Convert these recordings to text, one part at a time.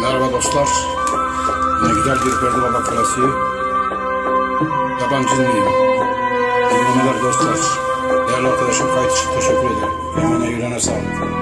Merhaba dostlar. Yine güzel bir Ferdi Baba klasiği. Yabancı mıyım? Dinlemeler dostlar. Değerli arkadaşım kayıt için teşekkür ederim. Emeğine yüreğine sağlık.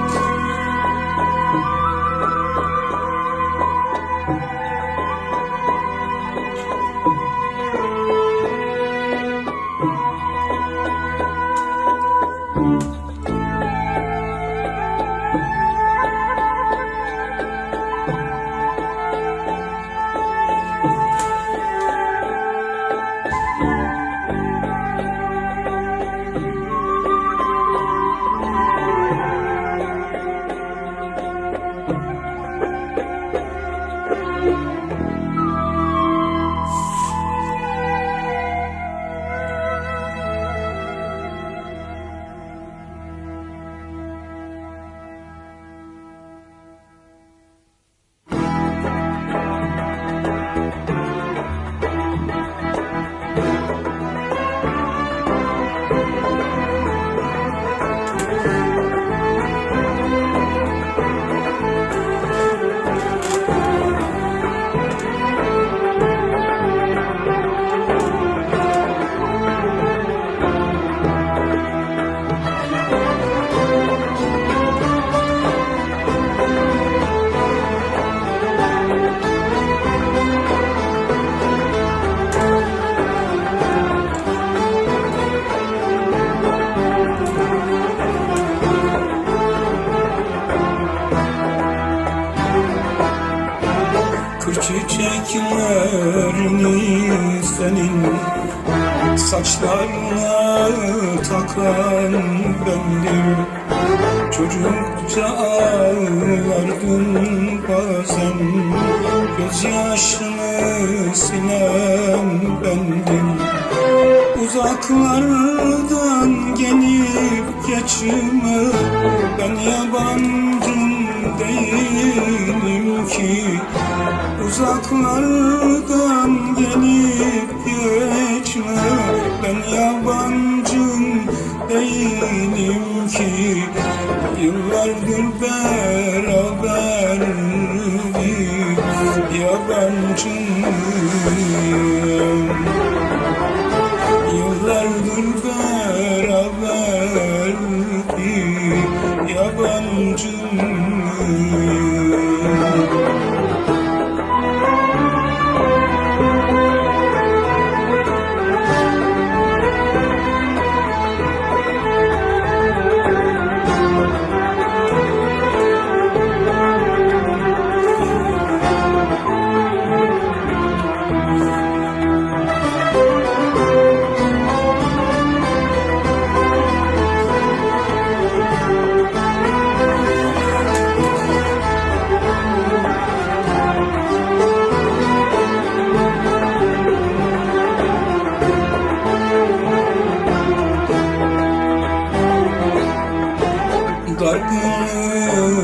Kır çiçeklerini senin Saçlarına takan bendim. Çocukça ağlardım bazen Gözyaşını sinen bendim. Uzaklardan gelip geçme Ben değilim ki Uzaklardan gelip geçme. Ben yabancım değilim ki. Yıllardır beraberdik Yabancıyım. Yıllardır beraberdik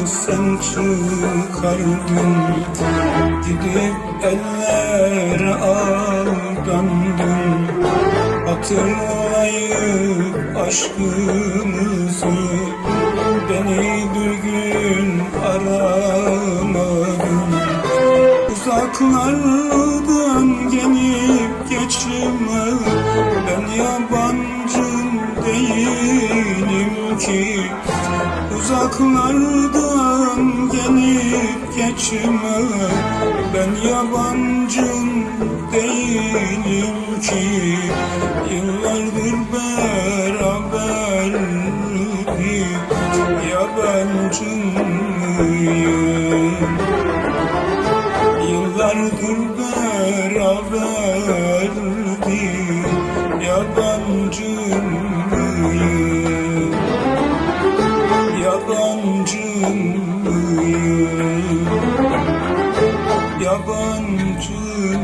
sen çıkardın Gidip ellere aldandın Hatırlayıp aşkımızı Beni bir gün aramadın. Uzaklardan gelip geçme Ben yabancım ki Uzaklardan gelip geçme. Ben yabancım değilim ki Yıllardır beraberdik Yabancıyım Yıllardır beraberdik Yabancıyım Yabancıyım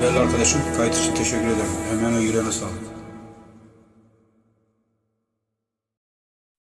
Değerli arkadaşım kayıt için teşekkür ederim. Emeğine yüreğine sağlık.